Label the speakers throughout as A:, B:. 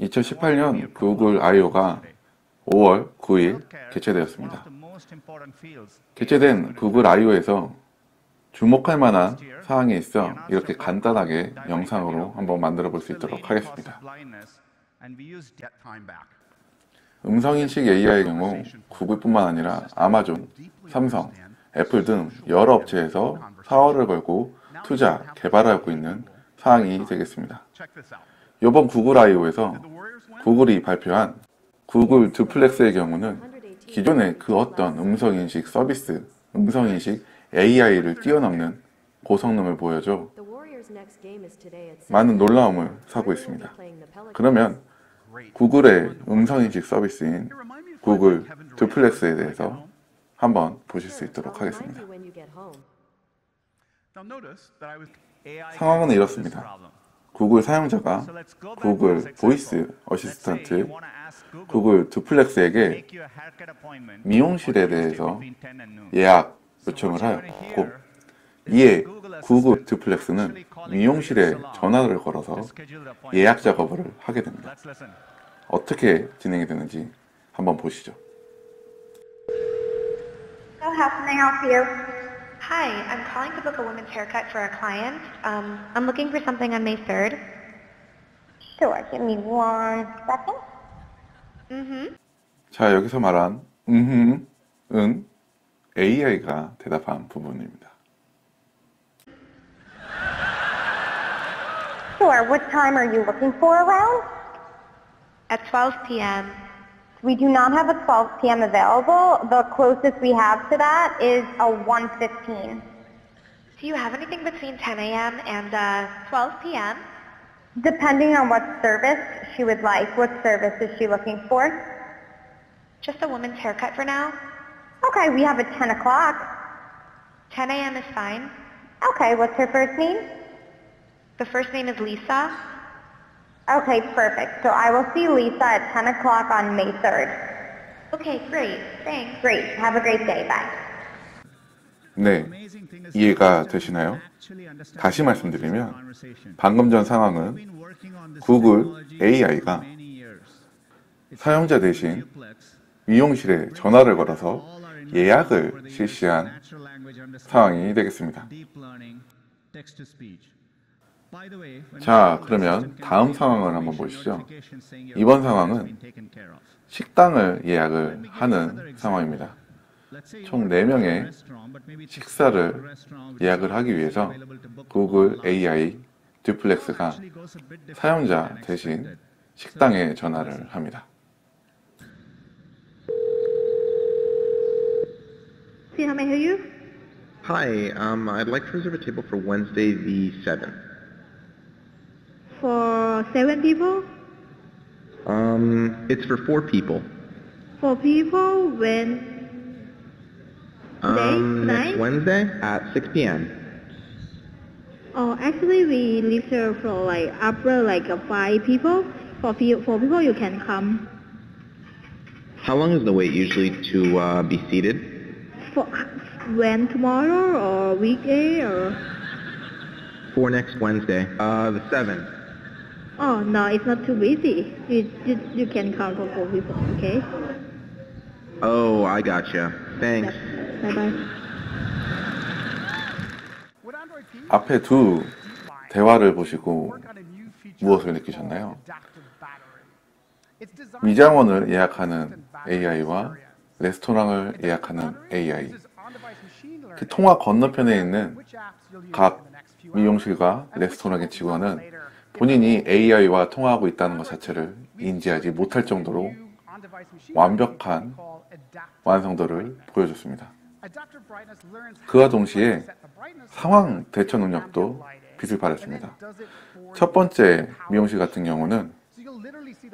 A: 2018년 구글 I.O.가 5월 9일 개최되었습니다. 개최된 구글 I.O.에서 주목할 만한 사항이 있어 이렇게 간단하게 영상으로 한번 만들어 볼 수 있도록 하겠습니다. 음성인식 AI의 경우 구글뿐만 아니라 아마존, 삼성, 애플 등 여러 업체에서 사활을 걸고 투자, 개발하고 있는 사항이 되겠습니다. 이번 구글 I.O.에서 구글이 발표한 구글 두플렉스의 경우는 기존의 그 어떤 음성인식 서비스, 음성인식 AI를 뛰어넘는 고성능을 보여줘 많은 놀라움을 사고 있습니다. 그러면 구글의 음성인식 서비스인 구글 두플렉스에 대해서 한번 보실 수 있도록 하겠습니다. 상황은 이렇습니다. 구글 사용자가 구글 보이스 어시스턴트 구글 두플렉스에게 미용실에 대해서 예약 요청을 하였고 이에 구글 두플렉스는 미용실에 전화를 걸어서 예약 작업을 하게 됩니다. 어떻게 진행이 되는지 한번 보시죠.
B: How can I help you?
C: Hi, I'm calling to book a women's haircut for a client. Um, I'm looking for something on May 3rd.
B: Sure, give me one second.
C: Mm-hmm.
A: 자, 여기서 말한 음흠, 은 AI가 대답한 부분입니다.
B: Sure, what time are you looking for around?
C: At 12 p.m.
B: We do not have a 12 p.m. available. The closest we have to that is a 1.15.
C: Do you have anything between 10 a.m. and uh, 12 p.m.?
B: Depending on what service she would like. What service is she looking for?
C: Just a woman's haircut for now.
B: Okay, we have a 10 o'clock.
C: 10 a.m. is fine.
B: Okay, what's her first name?
C: The first name is Lisa.
B: Okay, perfect. So I will see Lisa at 10 o'clock on May 3rd.
C: Okay, great. Thanks.
B: Great. Have a great day. Bye.
A: 네, 이해가 되시나요? 다시 말씀드리면 방금 전 상황은 구글 AI가 사용자 대신 미용실에 전화를 걸어서 예약을 실시한 상황이 되겠습니다. 자, 그러면 다음 상황을 한번 보시죠. 이번 상황은 식당을 예약을 하는 상황입니다. 총 4명의 식사를 예약을 하기 위해서 구글 AI 듀플렉스가 사용자 대신 식당에 전화를 합니다.
D: Hi, um, I'd like to reserve a table for Wednesday the 7th.
B: For seven people?
D: Um, it's for four people.
B: Four people when Today?
D: Um, next
B: Tonight?
D: Wednesday at 6 p.m.
B: Oh, actually, we here for like upper like uh, five people. For few, for people, you can come.
D: How long is the wait usually to uh, be seated?
B: For when tomorrow or weekday or?
D: For next Wednesday, uh, the 7th.
B: Oh no, it's not too busy. You you, you can come for four people. Okay.
D: Oh, I gotcha. Thanks.
B: Bye bye.
A: 앞에 두 대화를 보시고 무엇을 느끼셨나요? 미장원을 예약하는 AI와 레스토랑을 예약하는 AI 그 통화 건너편에 있는 각 미용실과 레스토랑의 직원은 본인이 AI와 통화하고 있다는 것 자체를 인지하지 못할 정도로 완벽한 완성도를 보여줬습니다. 그와 동시에 상황 대처 능력도 빛을 발했습니다. 첫 번째 미용실 같은 경우는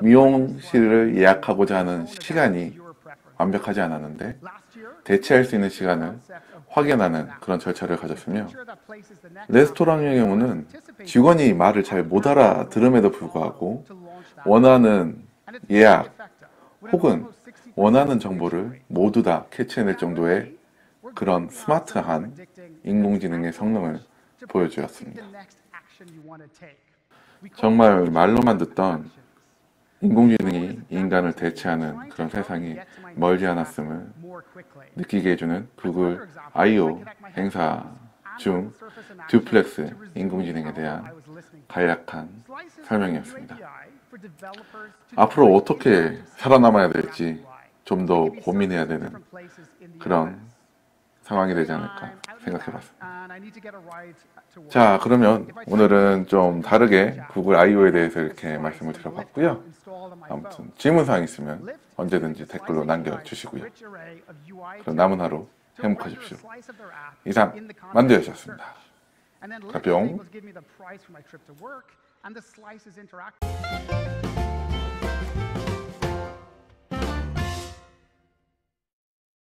A: 미용실을 예약하고자 하는 시간이 완벽하지 않았는데 대체할 수 있는 시간을 확인하는 그런 절차를 가졌으며 레스토랑의 경우는 직원이 말을 잘 못 알아들음에도 불구하고 원하는 예약 혹은 원하는 정보를 모두 다 캐치해낼 정도의 그런 스마트한 인공지능의 성능을 보여주었습니다. 정말 말로만 듣던 인공지능이 인간을 대체하는 그런 세상이 멀지 않았음을 느끼게 해주는 구글 I.O. 행사 중 듀플렉스 인공지능에 대한 간략한 설명이었습니다. 앞으로 어떻게 살아남아야 될지 좀 더 고민해야 되는 그런 상황이 되지 않을까 생각해 봤습니다. 자, 그러면 오늘은 좀 다르게 구글 I.O.에 대해서 이렇게 말씀을 드려봤고요. 아무튼 질문사항 있으면 언제든지 댓글로 남겨주시고요. 그럼 남은 하루 행복하십시오. 이상 만두였습니다. 가뿅.
E: 가뿅.